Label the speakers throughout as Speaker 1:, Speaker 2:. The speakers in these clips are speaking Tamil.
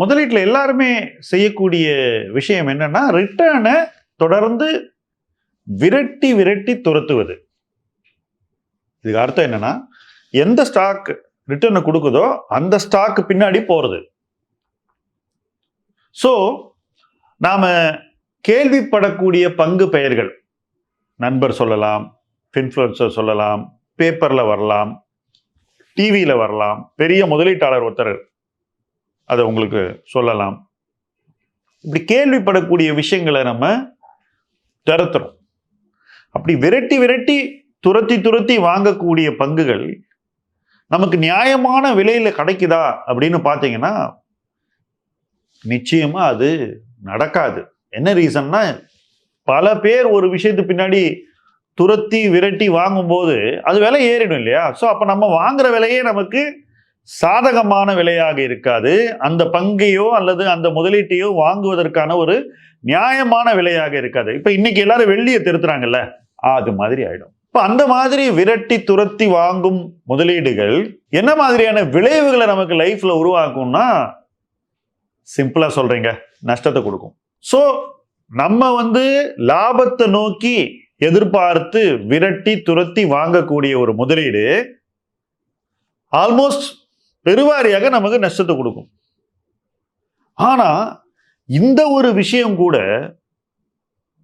Speaker 1: முதலீட்டில் எல்லாருமே செய்யக்கூடிய விஷயம் என்னன்னா ரிட்டர்னை தொடர்ந்து விரட்டி விரட்டி துரத்துவது. இதுக்கு அர்த்தம் என்னன்னா எந்த ஸ்டாக் ரிட்டர்னை கொடுக்குதோ அந்த ஸ்டாக் பின்னாடி போறது. ஸோ நாம கேள்விப்படக்கூடிய பங்கு பெயர்கள் நண்பர் சொல்லலாம் இன்ஃப்ளூன்சர் சொல்லலாம் பேப்பரில் வரலாம் டிவியில் வரலாம் பெரிய முதலீட்டாளர் ஒருத்தர் அதை உங்களுக்கு சொல்லலாம். இப்படி கேள்விப்படக்கூடிய விஷயங்களை நம்ம துரத்துறோம். அப்படி விரட்டி விரட்டி துரத்தி துரத்தி வாங்கக்கூடிய பங்குகள் நமக்கு நியாயமான விலையில் கிடைக்குதா அப்படின்னு பார்த்தீங்கன்னா நிச்சயமாக அது நடக்காது. என்ன ரீசன்னா பல பேர் ஒரு விஷயத்து பின்னாடி துரத்தி விரட்டி வாங்கும்போது அது விலை ஏறிடும் இல்லையா? ஸோ அப்போ நம்ம வாங்குற விலையே நமக்கு சாதகமான விலையாக இருக்காது. அந்த பங்கையோ அல்லது அந்த முதலீட்டையோ வாங்குவதற்கான ஒரு நியாயமான விலையாக இருக்காது. இப்போ இன்னைக்கு எல்லாரும் வெள்ளியை திருத்துறாங்கல்ல அது மாதிரி ஆயிடும். இப்போ அந்த மாதிரி விரட்டி துரத்தி வாங்கும் முதலீடுகள் என்ன மாதிரியான விளைவுகளை நமக்கு லைஃப்ல உருவாக்கும்னா சிம்பிளா சொல்றீங்க நஷ்டத்தை கொடுக்கும். ஸோ நம்ம வந்து லாபத்தை நோக்கி எதிர்பார்த்து விரட்டி துரத்தி வாங்கக்கூடிய ஒரு முதலீடு ஆல்மோஸ்ட் பெருவாரியாக நமக்கு நஷ்டத்தை கொடுக்கும். ஆனால் இந்த ஒரு விஷயம் கூட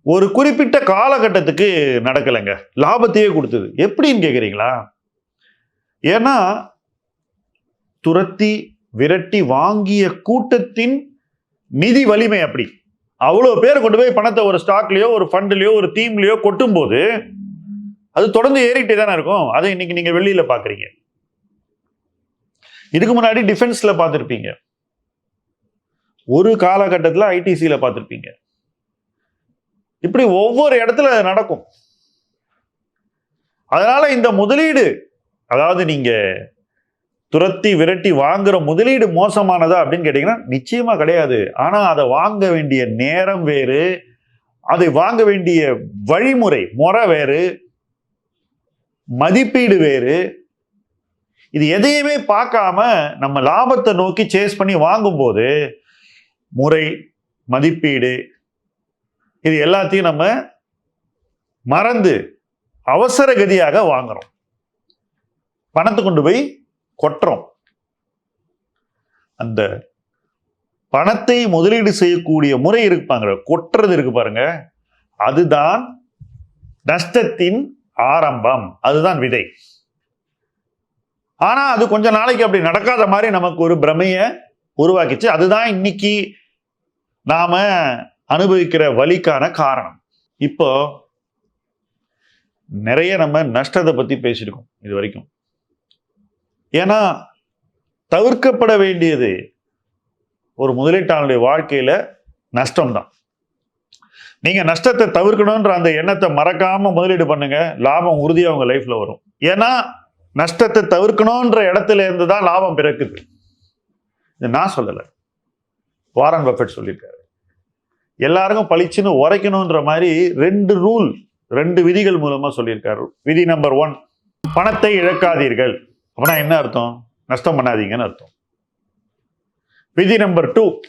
Speaker 1: ஒரு குறிப்பிட்ட காலகட்டத்துக்கு நடக்கலைங்க. லாபத்தையே கொடுத்தது. எப்படின்னு கேட்குறீங்களா ஏன்னா துரத்தி விரட்டி வாங்கிய கூட்டத்தின் நிதி வலிமை அப்படி. அவ்வளோ பேர் கொண்டு போய் பணத்தை ஒரு ஸ்டாக்லேயோ ஒரு ஃபண்ட்லேயோ ஒரு தீம்லேயோ கொட்டும் போது அது தொடர்ந்து ஏறிட்டே தானே இருக்கும். அதை இன்னைக்கு நீங்கள் வெளியில் பார்க்குறீங்க இதுக்கு முன்னாடி டிஃபென்ஸில் பார்த்துருப்பீங்க. ஒரு காலகட்டத்தில் ஐடிசியில் பார்த்துருப்பீங்க. இப்படி ஒவ்வொரு இடத்துல நடக்கும். அதனால இந்த முதலீடு அதாவது நீங்க துரத்தி விரட்டி வாங்குற முதலீடு மோசமானதா அப்படின்னு கேட்டீங்கன்னா நிச்சயமா கிடையாது. ஆனா அதை வாங்க வேண்டிய நேரம் வேறு அதை வாங்க வேண்டிய வழிமுறை முறை வேறு மதிப்பீடு வேறு இது எதையுமே பார்க்காம நம்ம லாபத்தை நோக்கி சேஸ் பண்ணி வாங்கும்போது முறை மதிப்பீடு இது எல்லாத்தையும் நம்ம மறந்து அவசர கதியாக வாங்குறோம். பணத்தை கொண்டு போய் கொட்டுறோம். அந்த பணத்தை முதலீடு செய்யக்கூடிய முறை இருப்பாங்க கொட்டுறது இருக்கு பாருங்க. அதுதான் நஷ்டத்தின் ஆரம்பம். அதுதான் விதை ஆனால் அது கொஞ்ச நாளைக்கு அப்படி நடக்காத மாதிரி நமக்கு ஒரு பிரமையை உருவாக்கிச்சு. அதுதான் இன்னைக்கு நாம் அனுபவிக்கிற வழிக்கான காரணம். இப்போ நிறைய நம்ம நஷ்டத்தை பற்றி பேசியிருக்கோம் இது வரைக்கும். ஏன்னா தவிர்க்கப்பட வேண்டியது ஒரு முதலீட்டாளனுடைய வாழ்க்கையில் நஷ்டம்தான். நீங்கள் நஷ்டத்தை தவிர்க்கணுன்ற அந்த எண்ணத்தை மறக்காமல் முதலீடு பண்ணுங்கள் லாபம் உறுதியாக உங்கள் லைஃப்பில் வரும். ஏன்னா நஷ்டத்தை தவிர்க்கணுன்ற இடத்துல இருந்து தான் லாபம் பிறக்குது. இது நான் சொல்லலை. வாரன் பஃபெட் சொல்லியிருக்காரு. எல்லாருக்கும் பளிச்சுன்னு உரைக்கணுன்ற மாதிரி ரெண்டு ரூல் ரெண்டு விதிகள் மூலமாக சொல்லியிருக்காரு. விதி நம்பர் ஒன் பணத்தை இழக்காதீர்கள். அப்படின்னா என்ன அர்த்தம்? நஷ்டம் பண்ணாதீங்கன்னு அர்த்தம். விதி நம்பர் டூ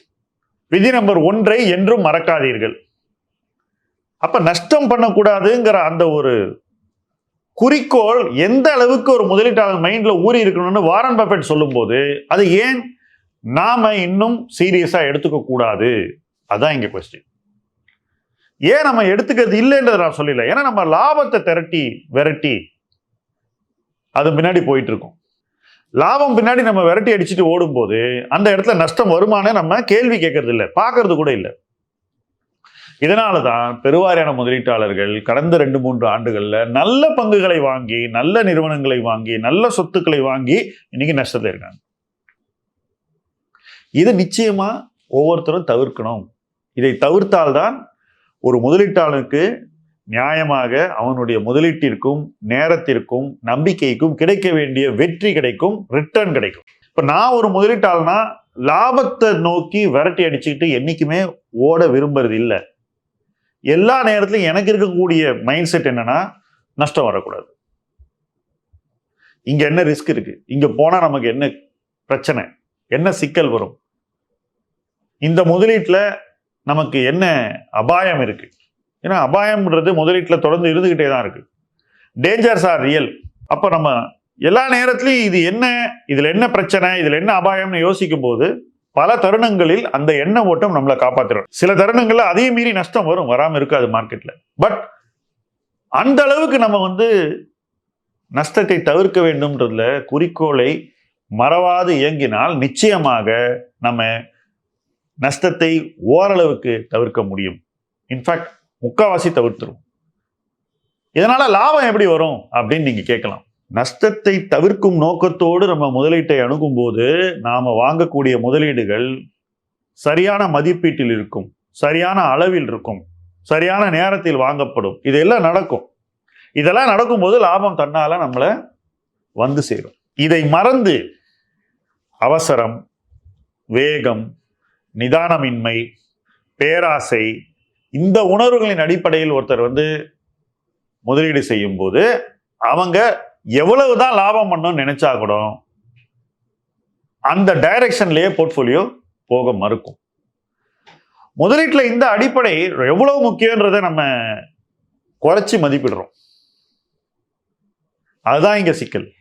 Speaker 1: விதி நம்பர் ஒன்றை என்றும் மறக்காதீர்கள். அப்ப நஷ்டம் பண்ணக்கூடாதுங்கிற அந்த ஒரு குறிக்கோள் எந்த அளவுக்கு ஒரு முதலீட்டாளர் மைண்டில் ஊறி இருக்கணும்னு வாரன் பஃபெட் சொல்லும்போது அது ஏன் நாம் இன்னும் சீரியஸாக எடுத்துக்க கூடாது? இங்கே இங்க கொஸ்டின் ஏன் நம்ம எடுத்துக்கிறது இல்லைன்றதை நான் சொல்லல. ஏன்னா நம்ம லாபத்தை திரட்டி விரட்டி அது பின்னாடி போயிட்டு இருக்கோம் லாபம் பின்னாடி நம்ம விரட்டி அடிச்சுட்டு ஓடும்போது அந்த இடத்துல நஷ்டம் வருமானே நம்ம கேள்வி கேட்கறது இல்லை பார்க்கறது கூட இல்லை. இதனால தான் பெருவாரியான முதலீட்டாளர்கள் கடந்த ரெண்டு மூன்று ஆண்டுகளில் நல்ல பங்குகளை வாங்கி நல்ல நிறுவனங்களை வாங்கி நல்ல சொத்துக்களை வாங்கி இன்னைக்கு நஷ்டத்தில் இருக்காங்க. இதை நிச்சயமா ஒவ்வொருத்தரும் தவிர்க்கணும். இதை தவிர்த்தால்தான் ஒரு முதலீட்டாளனுக்கு நியாயமாக அவனுடைய முதலீட்டிற்கும் நேரத்திற்கும் நம்பிக்கைக்கும் கிடைக்க வேண்டிய வெற்றி கிடைக்கும் ரிட்டர்ன் கிடைக்கும். இப்போ நான் ஒரு முதலீட்டாளனா லாபத்தை நோக்கி விரட்டி அடிச்சுக்கிட்டு என்றைக்குமே ஓட விரும்புறது இல்லை. எல்லா நேரத்துலையும் எனக்கு இருக்கக்கூடிய மைண்ட் செட் என்னன்னா நஷ்டம் வரக்கூடாது. இங்க என்ன ரிஸ்க் இருக்கு? இங்க போனா நமக்கு என்ன பிரச்சனை? என்ன சிக்கல் வரும்? இந்த முதலீட்டில் நமக்கு என்ன அபாயம் இருக்கு? ஏன்னா அபாயம்ன்றது முதலீட்டில் தொடர்ந்து இருந்துக்கிட்டே தான் இருக்கு. டேஞ்சர்ஸ் ஆர் ரியல் அப்போ நம்ம எல்லா நேரத்துலையும் இது என்ன? இதில் என்ன பிரச்சனை? இதில் என்ன அபாயம்னு யோசிக்கும் போது பல தருணங்களில் அந்த எண்ண ஓட்டம் நம்மளை காப்பாத்திரும். சில தருணங்கள்ல அதே மீறி நஷ்டம் வரும் வராமல் இருக்காது மார்க்கெட்ல பட் அந்த அளவுக்கு நம்ம வந்து நஷ்டத்தை தவிர்க்க வேண்டும்ன்றதுல குறிக்கோளை மறவாது இயங்கினால் நிச்சயமாக நம்ம நஷ்டத்தை ஓரளவுக்கு தவிர்க்க முடியும். இன்ஃபேக்ட் முக்காவாசி தவிர்த்துரும் இதனால லாபம் எப்படி வரும் அப்படின்னு நீங்க கேட்கலாம். நஷ்டத்தை தவிர்க்கும் நோக்கத்தோடு நம்ம முதலீட்டை அணுகும் போது நாம் வாங்கக்கூடிய முதலீடுகள் சரியான மதிப்பீட்டில் இருக்கும் சரியான அளவில் இருக்கும் சரியான நேரத்தில் வாங்கப்படும். இதெல்லாம் நடக்கும். இதெல்லாம் நடக்கும்போது லாபம் தன்னால் நம்மளை வந்து சேரும். இதை மறந்து அவசரம் வேகம் நிதானமின்மை பேராசை இந்த உணர்வுகளின் அடிப்படையில் ஒருத்தர் வந்து முதலீடு செய்யும்போது அவங்க எவ்வளவு எவ்வளவுதான் லாபம் பண்ணணும்னு நினைச்சா கூட அந்த டைரக்ஷன்லேயே போர்ட்ஃபோலியோ போக மறுக்கும். முதலீட்டில் இந்த அடிப்படை எவ்வளவு முக்கியன்றதை நம்ம குறைச்சி மதிப்பிடுறோம். அதுதான் இங்கே சிக்கல்.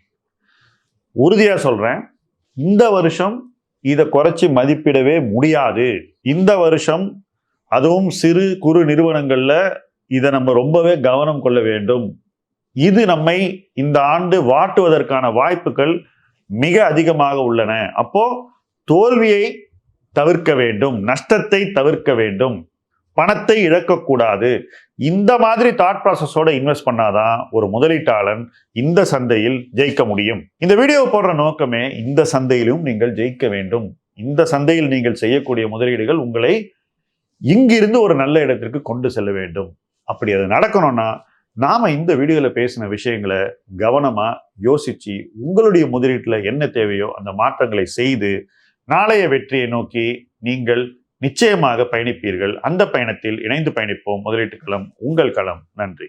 Speaker 1: உறுதியாக சொல்கிறேன் இந்த வருஷம் இதை குறைச்சி மதிப்பிடவே முடியாது. இந்த வருஷம் அதுவும் சிறு குறு நிறுவனங்களில் இதை நம்ம ரொம்பவே கவனம் கொள்ள வேண்டும். இது நம்மை இந்த ஆண்டு வாட்டுவதற்கான வாய்ப்புகள் மிக அதிகமாக உள்ளன. அப்போ தோல்வியை தவிர்க்க வேண்டும் நஷ்டத்தை தவிர்க்க வேண்டும். பணத்தை இழக்கக்கூடாது. இந்த மாதிரி தாட் ப்ராசஸோட இன்வெஸ்ட் பண்ணாதான் ஒரு முதலீட்டாளன் இந்த சந்தையில் ஜெயிக்க முடியும். இந்த வீடியோ போடுற நோக்கமே இந்த சந்தையிலும் நீங்கள் ஜெயிக்க வேண்டும். இந்த சந்தையில் நீங்கள் செய்யக்கூடிய முதலீடுகள் உங்களை இங்கிருந்து ஒரு நல்ல இடத்திற்கு கொண்டு செல்ல வேண்டும். அப்படி அது நடக்கணும்னா நாம் இந்த வீடியோவில் பேசின விஷயங்களை கவனமாக யோசித்து உங்களுடைய முதலீட்டில் என்ன தேவையோ அந்த மாற்றங்களை செய்து நாளைய வெற்றியை நோக்கி நீங்கள் நிச்சயமாக பயணிப்பீர்கள். அந்த பயணத்தில் இணைந்து பயணிப்போம். முதலீட்டு களம் உங்கள் களம். நன்றி.